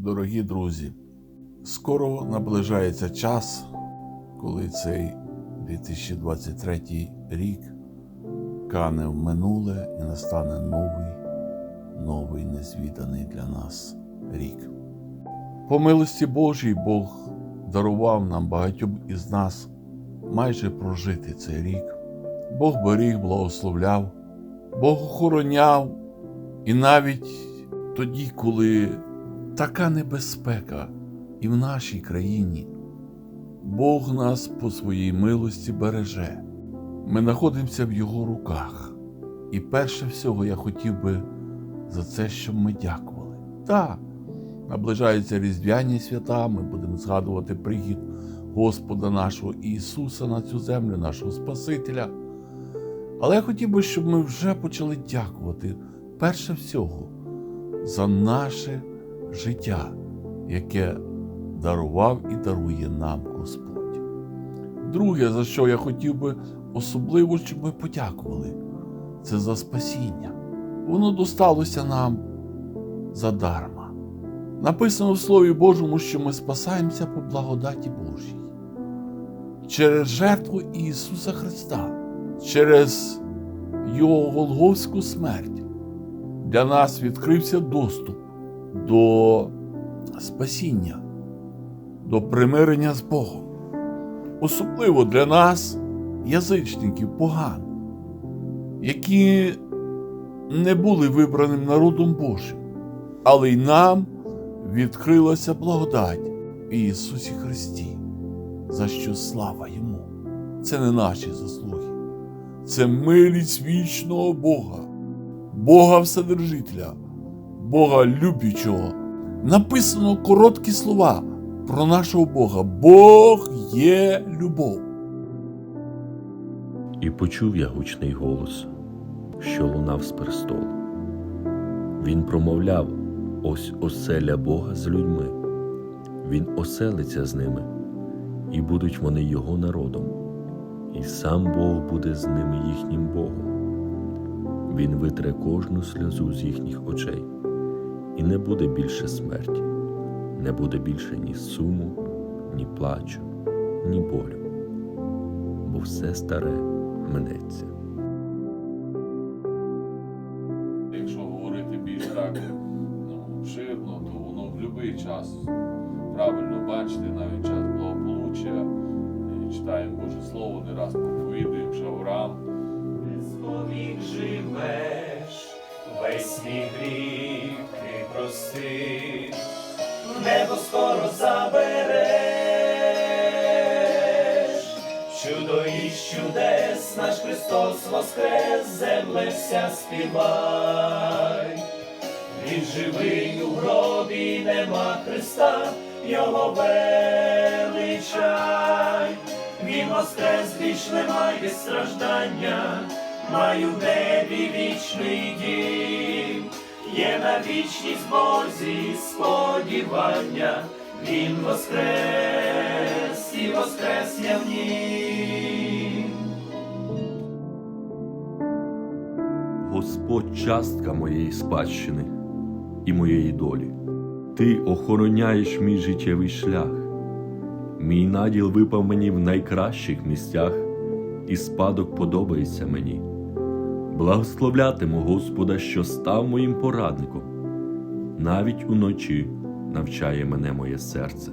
Дорогі друзі, скоро наближається час, коли цей 2023 рік кане в минуле і настане новий, новий незвіданий для нас рік. По милості Божій Бог дарував нам багатьом із нас майже прожити цей рік. Бог беріг, благословляв, Бог охороняв, і навіть тоді, коли така небезпека і в нашій країні, Бог нас по своїй милості береже. Ми знаходимося в Його руках. І перше всього я хотів би за це, щоб ми дякували. Так, наближаються різдвяні свята, ми будемо згадувати прихід Господа нашого Ісуса на цю землю, нашого Спасителя. Але я хотів би, щоб ми вже почали дякувати перше всього за наше життя, яке дарував і дарує нам Господь. Друге, за що я хотів би особливо, щоб ми подякували, це за спасіння. Воно досталося нам задарма. Написано в Слові Божому, що ми спасаємося по благодаті Божій. Через жертву Ісуса Христа, через Його Голговську смерть для нас відкрився доступ до спасіння, до примирення з Богом. Особливо для нас, язичників, поган, які не були вибраним народом Божим, але й нам відкрилася благодать Ісусі Христі, за що слава Йому. Це не наші заслуги, це милість вічного Бога, Бога Вседержителя, Бога любячого. Написано короткі слова про нашого Бога. Бог є любов. І почув я гучний голос, що лунав з престолу. Він промовляв ось оселя Бога з людьми. Він оселиться з ними, і будуть вони його народом, і сам Бог буде з ними їхнім Богом. Він витре кожну сльозу з їхніх очей, і не буде більше смерті, не буде більше ні суму, ні плачу, ні болю, бо все старе минеться. Якщо говорити більш так ну, обширно, то воно в будь-який час правильно бачити, навіть час благополуччя. Читаємо Боже Слово, не раз проповідуємо, що Авраам живеш, весь свій гріх ти прости, небо скоро забереш, чудо і чудес наш Христос воскрес, земле вся співай, Він живий у гробі, нема Христа, Його величай. Він воскрес більш немає страждання, маю в небі вічний дім, є на вічність Бозі сподівання, Він воскрес і воскрес я в нім. Господь частка моєї спадщини і моєї долі. Ти охороняєш мій життєвий шлях. Мій наділ випав мені в найкращих місцях, і спадок подобається мені. Благословлятиму Господа, що став моїм порадником. Навіть уночі навчає мене моє серце.